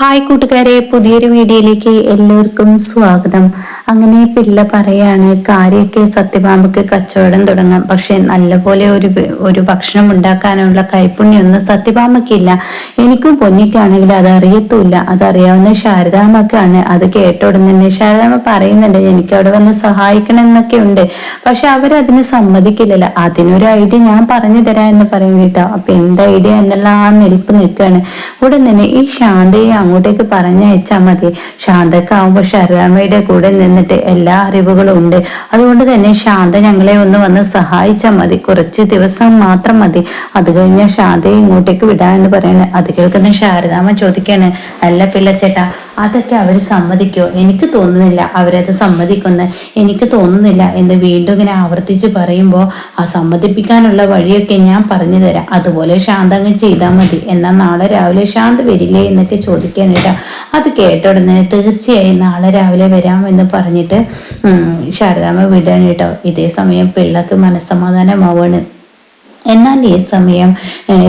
Hi കൂട്ടുകാരെ പുതിയൊരു വീഡിയോയിലേക്ക് എല്ലാവർക്കും സ്വാഗതം. അങ്ങനെ പിള്ള പറയാണ് കാര്യൊക്കെ സത്യഭാമക്ക് കച്ചവടം തുടങ്ങാം. പക്ഷെ നല്ലപോലെ ഒരു ഒരു ഭക്ഷണം ഉണ്ടാക്കാനുള്ള കൈപ്പുണ്യൊന്നും സത്യഭാമയ്ക്കില്ല. എനിക്കും പൊന്നിക്കാണെങ്കിൽ അത് അറിയത്തുമില്ല. അതറിയാവുന്ന ശാരദാമ്മക്കാണ്. അത് കേട്ട ഉടൻ തന്നെ ശാരദാമ്മ പറയുന്നുണ്ട് എനിക്ക് അവിടെ വന്ന് സഹായിക്കണം എന്നൊക്കെ ഉണ്ട്. പക്ഷെ അവരതിന് സമ്മതിക്കില്ലല്ലോ. അതിനൊരു ഐഡിയ ഞാൻ പറഞ്ഞു തരാം എന്ന് പറയുന്നിട്ടോ അപ്പൊ എന്ത് ഐഡിയ എന്നുള്ള ആ നിൽപ്പ് നിൽക്കുകയാണ്. ഉടൻ തന്നെ ഈ ശാന്തയെ അങ്ങോട്ടേക്ക് പറഞ്ഞയച്ചാൽ മതി. ശാന്തക്കാവുമ്പോൾ ശാരദാമ്മയുടെ കൂടെ നിന്നിട്ട് എല്ലാ അറിവുകളും ഉണ്ട്. അതുകൊണ്ട് തന്നെ ശാന്ത ഞങ്ങളെ ഒന്ന് വന്ന് സഹായിച്ചാൽ മതി. കുറച്ച് ദിവസം മാത്രം മതി. അത് കഴിഞ്ഞാൽ ശാന്തയെ ഇങ്ങോട്ടേക്ക് വിടാന്ന് പറയുന്നത് അത് കേൾക്കുന്ന ശാരദാമ്മ ചോദിക്കാണ് അല്ല പിള്ളച്ചേട്ടാ അതൊക്കെ അവർ സമ്മതിക്കോ? എനിക്ക് തോന്നുന്നില്ല അവരത് സമ്മതിക്കുന്ന എനിക്ക് തോന്നുന്നില്ല. എന്ന് വീണ്ടും ഇങ്ങനെ ആവർത്തിച്ച് പറയുമ്പോൾ ആ സമ്മതിപ്പിക്കാനുള്ള വഴിയൊക്കെ ഞാൻ പറഞ്ഞു തരാം. അതുപോലെ ശാന്ത അങ്ങ് ചെയ്താൽ മതി. എന്നാൽ നാളെ രാവിലെ ശാന്ത വരില്ലേ എന്നൊക്കെ ചോദിക്കാനില്ല അത് കേട്ട ഉടനെ തീർച്ചയായും നാളെ രാവിലെ വരാം എന്ന് പറഞ്ഞിട്ട് ശാരദാമ്മ വിടാൻ കേട്ടോ. ഇതേ സമയം പിള്ളക്ക് മനസ്സമാധാനമാവാണ്. എന്നാൽ ഈ സമയം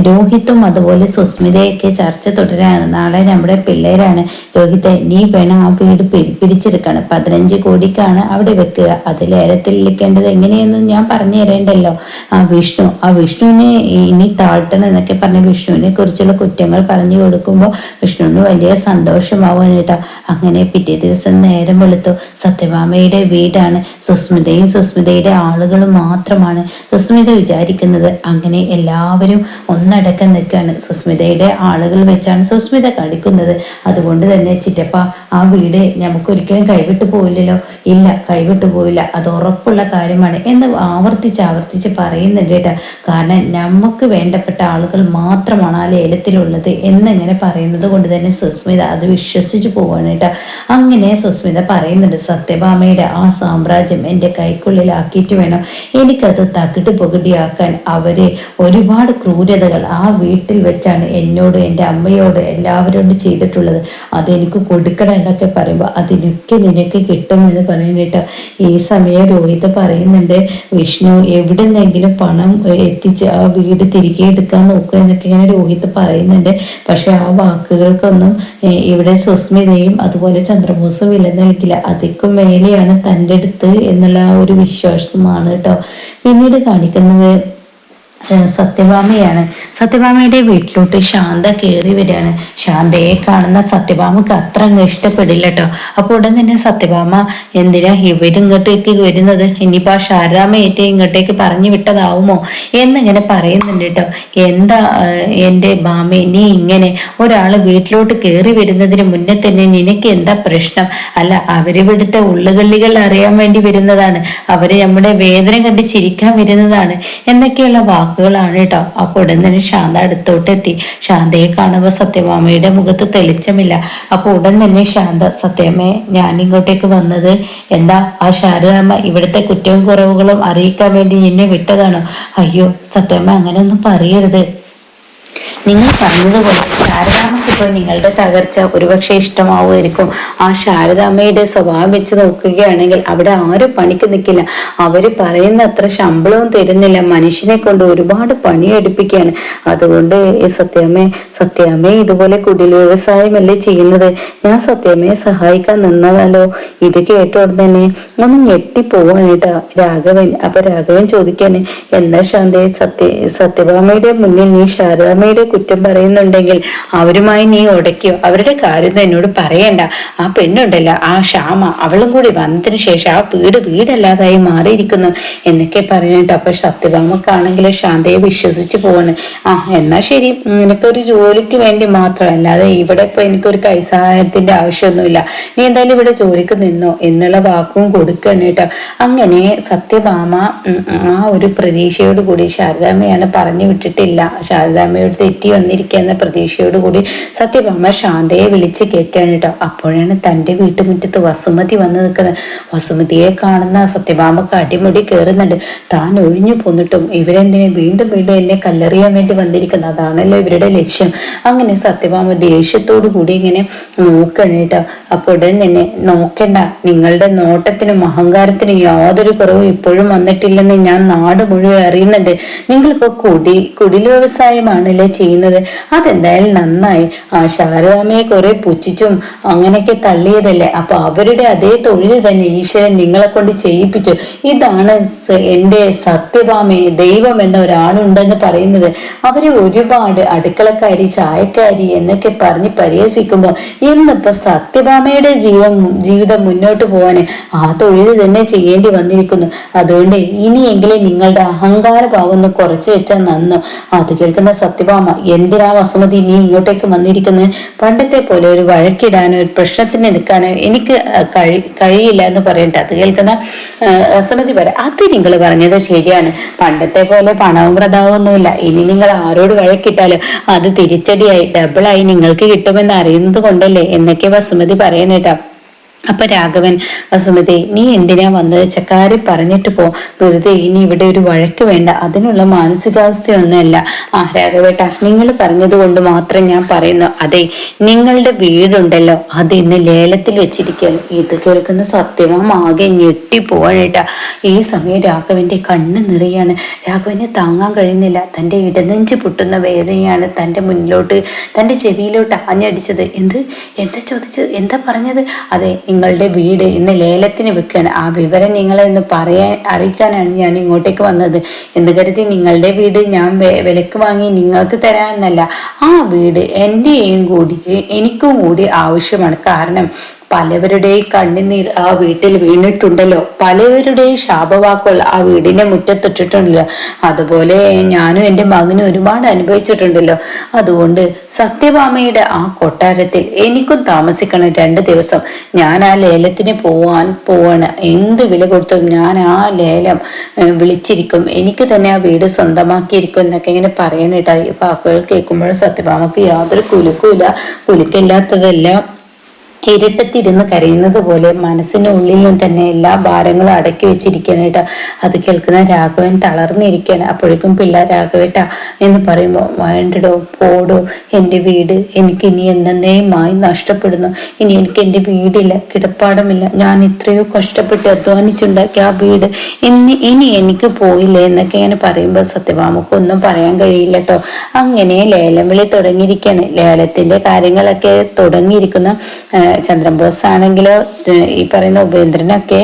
രോഹിത്തും അതുപോലെ സുസ്മിതയൊക്കെ ചർച്ച തുടരാണ്. നാളെ നമ്മുടെ പിള്ളേരാണ്. രോഹിത്ത് നീ വേണം ആ വീട് പിടിച്ചെടുക്കണം പതിനഞ്ച് കോടിക്കാണ് അവിടെ വെക്കുക. അത് ലേലത്തിൽ വിളിക്കേണ്ടത് എങ്ങനെയെന്നും ഞാൻ പറഞ്ഞു തരേണ്ടല്ലോ. ആ വിഷ്ണു ആ വിഷ്ണുവിനെ ഇനി താഴ്ത്തണം എന്നൊക്കെ പറഞ്ഞ് വിഷ്ണുവിനെ കുറിച്ചുള്ള കുറ്റങ്ങൾ പറഞ്ഞു കൊടുക്കുമ്പോൾ വിഷ്ണുവിന് വലിയ സന്തോഷമാവുകയാണ് കേട്ടോ. അങ്ങനെ പിറ്റേ ദിവസം നേരം വെളുത്തു. സത്യഭാമയുടെ വീടാണ്. സുസ്മിതയും സുസ്മിതയുടെ ആളുകളും മാത്രമാണ്. സുസ്മിത വിചാരിക്കുന്നത് അങ്ങനെ എല്ലാവരും ഒന്നടക്കം നിൽക്കുകയാണ്. സുസ്മിതയുടെ ആളുകൾ വെച്ചാണ് സുസ്മിത കളിക്കുന്നത്. അതുകൊണ്ട് തന്നെ ചിറ്റപ്പ ആ വീട് നമുക്കൊരിക്കലും കൈവിട്ടു പോവില്ലല്ലോ? ഇല്ല കൈവിട്ടു പോവില്ല. അത് ഉറപ്പുള്ള കാര്യമാണ് എന്ന് ആവർത്തിച്ച് ആവർത്തിച്ച് പറയുന്നുണ്ട് കേട്ടോ. കാരണം നമുക്ക് വേണ്ടപ്പെട്ട ആളുകൾ മാത്രമാണ് ആ ലേലത്തിലുള്ളത് എന്നിങ്ങനെ പറയുന്നത് കൊണ്ട് തന്നെ സുസ്മിത അത് വിശ്വസിച്ച് പോവാണ് കേട്ടോ. അങ്ങനെ സുസ്മിത പറയുന്നുണ്ട് സത്യഭാമയുടെ ആ സാമ്രാജ്യം എന്റെ കൈക്കുള്ളിലാക്കിയിട്ട് വേണം എനിക്കത് തകിട്ട് പൊകിടിയാക്കാൻ അവർ അവർ ഒരുപാട് ക്രൂരതകൾ ആ വീട്ടിൽ വെച്ചാണ് എന്നോട് എന്റെ അമ്മയോട് എല്ലാവരോടും ചെയ്തിട്ടുള്ളത്. അതെനിക്ക് കൊടുക്കണം എന്നൊക്കെ പറയുമ്പോൾ അതിനൊക്കെ നിനക്ക് കിട്ടുമെന്ന് പറയുന്നിട്ട് ഈ സമയം രോഹിത പറയുന്നുണ്ട് വിഷ്ണു എവിടെന്നെങ്കിലും പണം എത്തിച്ച് ആ വീട് തിരികെ എടുക്കാൻ നോക്കുക എന്നൊക്കെ ഇങ്ങനെ രോഹിത് പറയുന്നുണ്ട്. പക്ഷെ ആ വാക്കുകൾക്കൊന്നും ഇവിടെ സുസ്മിതയും അതുപോലെ ചന്ദ്രബോസും വില അതിക്കും മേലെയാണ് തന്റെ അടുത്ത് എന്നുള്ള ആ ഒരു വിശ്വാസമാണ് കേട്ടോ. പിന്നീട് കാണിക്കുന്നത് സത്യഭാമയാണ്. സത്യഭാമയുടെ വീട്ടിലോട്ട് ശാന്ത കയറി വരികയാണ്. ശാന്തയെ കാണുന്ന സത്യഭാമക്ക് അത്ര അങ്ങ് ഇഷ്ടപ്പെടില്ല കേട്ടോ അപ്പോൾ ഉടൻ തന്നെ സത്യഭാമ എന്തിനാ ഇവരിങ്ങോട്ടേക്ക് വരുന്നത്? ഇനിയിപ്പോ ആ ശാരദാമ ഏറ്റവും ഇങ്ങോട്ടേക്ക് പറഞ്ഞു വിട്ടതാവുമോ? എന്നിങ്ങനെ പറയുന്നുണ്ട് കേട്ടോ എന്താ എന്റെ ഭാമ നീ ഇങ്ങനെ ഒരാൾ വീട്ടിലോട്ട് കയറി വരുന്നതിന് മുന്നേ തന്നെ നിനക്ക് എന്താ പ്രശ്നം? അല്ല അവരിവിടുത്തെ ഉള്ളുകള്ളികൾ അറിയാൻ വേണ്ടി വരുന്നതാണ്. അവർ നമ്മുടെ വേദന കണ്ട് ചിരിക്കാൻ വരുന്നതാണ്. എന്നൊക്കെയുള്ള വാക്ക് വാക്കുകളാണ് കേട്ടോ. അപ്പൊ ഉടൻ തന്നെ ശാന്ത അടുത്തോട്ടെത്തി. ശാന്തയെ കാണുമ്പോൾ സത്യഭാമയുടെ മുഖത്ത് തെളിച്ചമില്ല. അപ്പൊ ഉടൻ തന്നെ ശാന്ത സത്യമേ ഞാൻ ഇങ്ങോട്ടേക്ക് വന്നത് എന്താ? ആ ശാരദാമ്മ ഇവിടുത്തെ കുറ്റവും കുറവുകളും അറിയിക്കാൻ വേണ്ടി എന്നെ വിട്ടതാണോ? അയ്യോ സത്യമ്മ അങ്ങനെയൊന്നും പറയരുത്. നിങ്ങൾ പറഞ്ഞതുപോലെ ശാരദാമ്മക്കിപ്പോൾ നിങ്ങളുടെ തകർച്ച ഒരുപക്ഷെ ഇഷ്ടമാവുമായിരിക്കും. ആ ശാരദാമ്മയുടെ സ്വഭാവം വെച്ച് നോക്കുകയാണെങ്കിൽ അവിടെ ആരും പണിക്ക് നിൽക്കില്ല. അവർ പറയുന്ന അത്ര ശമ്പളവും തരുന്നില്ല. മനുഷ്യനെ കൊണ്ട് ഒരുപാട് പണിയെടുപ്പിക്കുകയാണ്. അതുകൊണ്ട് ഈ സത്യാമ്മേ സത്യാമ്മേ ഇതുപോലെ കുടിൽ വ്യവസായമല്ലേ ചെയ്യുന്നത്? ഞാൻ സത്യാമ്മയെ സഹായിക്കാൻ നിന്നതല്ലോ ഇത് കേട്ടോടെ തന്നെ ഒന്ന് ഞെട്ടിപ്പോവാണ് കേട്ടോ. രാഘവൻ അപ്പൊ രാഘവൻ ചോദിക്കാന് എന്താ ശാന്തി സത്യ സത്യഭാമയുടെ മുന്നിൽ നീ ശാരദാമ്മയുടെ കുറ്റം പറയുന്നുണ്ടെങ്കിൽ അവരുമായി നീ ഉടയ്ക്കോ. അവരുടെ കാര്യം എന്നോട് പറയണ്ട. ആ പെണ്ണുണ്ടല്ലോ ആ ക്ഷാമ അവളും കൂടി വന്നതിന് ശേഷം ആ വീട് വീടല്ലാതായി മാറിയിരിക്കുന്നു എന്നൊക്കെ പറഞ്ഞിട്ട് അപ്പൊ സത്യഭാമക്കാണെങ്കിൽ ശാന്തയെ വിശ്വസിച്ച് പോവാണ്. ആ എന്നാ ശരി. എനിക്കൊരു ജോലിക്ക് വേണ്ടി മാത്രം അല്ലാതെ ഇവിടെ ഇപ്പൊ എനിക്കൊരു കൈസഹായത്തിന്റെ ആവശ്യമൊന്നുമില്ല. നീ എന്തായാലും ഇവിടെ ജോലിക്ക് നിന്നോ എന്നുള്ള വാക്കും കൊടുക്കണം കേട്ടോ. അങ്ങനെ സത്യഭാമ ആ ഒരു പ്രതീക്ഷയോട് കൂടി ശാരദാമ്മയാണ് പറഞ്ഞു വിട്ടിട്ടില്ല. ശാരദാമ്മയോട് തെറ്റി വന്നിരിക്കുക എന്ന പ്രതീക്ഷയോടുകൂടി സത്യഭാമ ശാന്തയെ വിളിച്ച് കേട്ടാണ് കേട്ടോ അപ്പോഴാണ് തന്റെ വീട്ടുമുറ്റത്ത് വസുമതി വന്നു നിൽക്കുന്നത്. വസുമതിയെ കാണുന്ന സത്യഭാമക്ക് അടിമുടി കയറുന്നുണ്ട് താൻ ഒഴിഞ്ഞു പോന്നിട്ടും ഇവരെന്തിനെ വീണ്ടും വീണ്ടും എന്നെ കല്ലെറിയാൻ വേണ്ടി വന്നിരിക്കുന്നത് അതാണല്ലോ ഇവരുടെ ലക്ഷ്യം. അങ്ങനെ സത്യഭാമ ദേഷ്യത്തോടു കൂടി ഇങ്ങനെ നോക്കണം കേട്ടോ അപ്പോൾ തന്നെ നോക്കണ്ട. നിങ്ങളുടെ നോട്ടത്തിനും അഹങ്കാരത്തിനും യാതൊരു കുറവും ഇപ്പോഴും വന്നിട്ടില്ലെന്ന് ഞാൻ നാട് മുഴുവൻ അറിയുന്നുണ്ട്. നിങ്ങളിപ്പോ കുടി കുടിൽ വ്യവസായമാണല്ലേ ചെയ്യുന്നത് അതെന്തായാലും നന്നായി. ആ ശാരദാമ്മയെ കുറെ പുച്ഛിച്ചും അങ്ങനെയൊക്കെ തള്ളിയതല്ലേ? അപ്പൊ അവരുടെ അതേ തൊഴിൽ തന്നെ ഈശ്വരൻ നിങ്ങളെ കൊണ്ട് ചെയ്യിപ്പിച്ചു. ഇതാണ് എന്റെ എന്റെ സത്യഭാമയെ ദൈവം എന്ന ഒരാളുണ്ടെന്ന് പറയുന്നത്. അവരെ ഒരുപാട് അടുക്കളക്കാരി ചായക്കാരി എന്നൊക്കെ പറഞ്ഞ് പരിഹസിക്കുമ്പോൾ ഇന്നിപ്പോ സത്യഭാമയുടെ ജീവൻ ജീവിതം മുന്നോട്ട് പോകാന് ആ തൊഴിൽ തന്നെ ചെയ്യേണ്ടി വന്നിരിക്കുന്നു. അതുകൊണ്ട് ഇനിയെങ്കിലും നിങ്ങളുടെ അഹങ്കാര ഭാവം ഒന്ന് കുറച്ച് വെച്ചാൽ നന്നു? അത് കേൾക്കുന്ന സത്യഭാമ എന്തിനാ വസുമതി നീ ഇങ്ങോട്ടേക്ക് വന്നിരിക്കുന്നത് പണ്ടത്തെ പോലെ ഒരു വഴക്കിടാനോ ഒരു പ്രശ്നത്തിന് നിൽക്കാനോ എനിക്ക് കഴി കഴിയില്ല എന്ന് പറയട്ടെ അത് കേൾക്കുന്ന വസുമതി പറയാം അത് നിങ്ങൾ പറഞ്ഞത് ശരിയാണ്. പണ്ടത്തെ പോലെ പണവും പ്രതാവും ഒന്നുമില്ല. ഇനി നിങ്ങൾ ആരോട് വഴക്കിട്ടാലും അത് തിരിച്ചടിയായി ഡബിളായി നിങ്ങൾക്ക് കിട്ടുമെന്ന് അറിയുന്നത് കൊണ്ടല്ലേ? എന്നൊക്കെ വസുമതി പറയണേട്ടാ. അപ്പൊ രാഘവൻ വസുമതി നീ എന്തിനാ വന്നത്? ചക്കാരി പറഞ്ഞിട്ട് പോ. വെറുതെ ഇനി ഇവിടെ ഒരു വഴക്ക് വേണ്ട. അതിനുള്ള മാനസികാവസ്ഥയൊന്നുമല്ല. ആ രാഘവേട്ട നിങ്ങൾ പറഞ്ഞത് കൊണ്ട് മാത്രം ഞാൻ പറയുന്നു. അതെ നിങ്ങളുടെ വീടുണ്ടല്ലോ. അത് ഇന്ന് ലേലത്തിൽ വെച്ചിരിക്കുകയാണ്. ഇത് കേൾക്കുന്ന സത്യമാം ആകെ ഞെട്ടിപ്പോവാനേട്ടാ ഈ സമയം രാഘവന്റെ കണ്ണ് നിറയാണ്. രാഘവനെ താങ്ങാൻ കഴിയുന്നില്ല. തന്റെ ഇടനെഞ്ച് പൊട്ടുന്ന വേദനയാണ് തന്റെ മുന്നിലോട്ട് തന്റെ ചെവിയിലോട്ട് ആഞ്ഞടിച്ചത് എന്ത്? എന്താ ചോദിച്ചത്? എന്താ പറഞ്ഞത്? അതെ നിങ്ങളുടെ വീട് ഇന്ന് ലേലത്തിന് വെക്കുകയാണ് ആ വിവരം നിങ്ങളെ ഒന്ന് പറയാൻ അറിയിക്കാനാണ് ഞാൻ ഇങ്ങോട്ടേക്ക് വന്നത്. എന്ന് കരുതി നിങ്ങളുടെ വീട് ഞാൻ വിലക്ക് വാങ്ങി നിങ്ങൾക്ക് തരാമെന്നല്ല. ആ വീട് എന്റെയും കൂടി എനിക്കും കൂടി ആവശ്യമാണ്. കാരണം പലവരുടെയും കണ്ണുനീർ ആ വീട്ടിൽ വീണിട്ടുണ്ടല്ലോ. പലവരുടെയും ശാപവാക്കുകൾ ആ വീടിനെ മുറ്റത്തിട്ടിട്ടുണ്ടല്ലോ അതുപോലെ ഞാനും എന്റെ മകനും ഒരുപാട് അനുഭവിച്ചിട്ടുണ്ടല്ലോ. അതുകൊണ്ട് സത്യഭാമയുടെ ആ കൊട്ടാരത്തിൽ എനിക്കും താമസിക്കണം രണ്ട് ദിവസം. ഞാൻ ആ ലേലത്തിന് പോവാൻ പോവാണ്. എന്ത് വില കൊടുത്തും ഞാൻ ആ ലേലം വിളിച്ചിരിക്കും. എനിക്ക് തന്നെ ആ വീട് സ്വന്തമാക്കിയിരിക്കും എന്നൊക്കെ ഇങ്ങനെ പറയാനിട്ടാ ഈ വാക്കുകൾ കേൾക്കുമ്പോഴും സത്യഭാമക്ക് യാതൊരു കുലുക്കുമില്ല. കുലുക്കില്ലാത്തതെല്ലാം ഇരുട്ടത്തിരുന്ന് കരയുന്നത് പോലെ മനസ്സിനുള്ളിലും തന്നെ എല്ലാ ഭാരങ്ങളും അടക്കി വെച്ചിരിക്കാനായിട്ട് അത് കേൾക്കുന്ന രാഘവൻ തളർന്നിരിക്കുകയാണ്. അപ്പോഴേക്കും പിള്ളേർ രാഘവേട്ട എന്ന് പറയുമ്പോൾ വേണ്ടടോ പോടോ എന്റെ വീട് എനിക്ക് ഇനി എന്നേമായി നഷ്ടപ്പെടുന്നു. ഇനി എനിക്ക് എന്റെ വീടില്ല കിടപ്പാടമില്ല. ഞാൻ ഇത്രയോ കഷ്ടപ്പെട്ട് അധ്വാനിച്ചുണ്ടാക്കിയ ആ വീട് ഇനി ഇനി എനിക്ക് പോയില്ലേ എന്നൊക്കെ ഇങ്ങനെ പറയുമ്പോൾ സത്യഭാമക്ക് ഒന്നും പറയാൻ കഴിയില്ല കേട്ടോ. അങ്ങനെ ലേലം വിളി തുടങ്ങിയിരിക്കുകയാണ്. ലേലത്തിന്റെ കാര്യങ്ങളൊക്കെ തുടങ്ങിയിരിക്കുന്ന. ആ, ചന്ദ്രൻ ബോസ് ആണെങ്കിലോ ഈ പറയുന്ന ഉപേന്ദ്രനൊക്കെ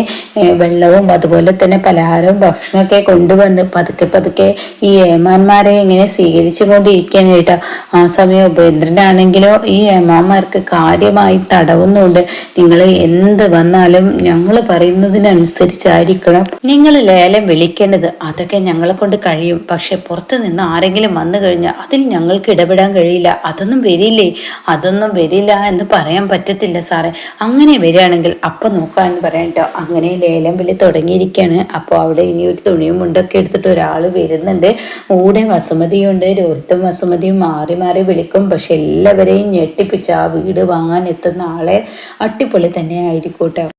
വെള്ളവും അതുപോലെ തന്നെ പലഹാരവും ഭക്ഷണമൊക്കെ കൊണ്ടുവന്ന് പതുക്കെ പതുക്കെ ഈ ഏമാന്മാരെ ഇങ്ങനെ സ്വീകരിച്ചു കൊണ്ടിരിക്കുകയാണ് കേട്ടോ. ആ സമയം ഉപേന്ദ്രനാണെങ്കിലോ ഈ ഏമാന്മാർക്ക് കാര്യമായി തടവുന്നുണ്ട്. നിങ്ങൾ എന്ത് വന്നാലും ഞങ്ങൾ പറയുന്നതിനനുസരിച്ചായിരിക്കണം. നിങ്ങൾ ലേലം വിളിക്കേണ്ടത് അതൊക്കെ ഞങ്ങളെ കൊണ്ട് കഴിയും. പക്ഷെ പുറത്തു നിന്ന് ആരെങ്കിലും വന്നു കഴിഞ്ഞാൽ അതിൽ ഞങ്ങൾക്ക് ഇടപെടാൻ കഴിയില്ല. അതൊന്നും വരില്ലേ? അതൊന്നും വരില്ല എന്ന് പറയാൻ പറ്റത്തില്ല. സാറേ. അങ്ങനെ വരികയാണെങ്കിൽ അപ്പം നോക്കാമെന്ന് പറയാം കേട്ടോ അങ്ങനെ ലേലം വിളി തുടങ്ങിയിരിക്കുകയാണ് അപ്പോൾ അവിടെ ഇനി ഒരു തുണിയും മുണ്ടൊക്കെ എടുത്തിട്ട് ഒരാൾ വരുന്നുണ്ട്. കൂടെ വസുമതിയുണ്ട്. രോഹിത്തും വസുമതിയും മാറി മാറി വിളിക്കും. പക്ഷെ എല്ലാവരെയും ഞെട്ടിപ്പിച്ച് ആ വീട് വാങ്ങാൻ എത്തുന്ന ആളെ അട്ടിപ്പൊളി തന്നെ ആയിരിക്കും കേട്ടോ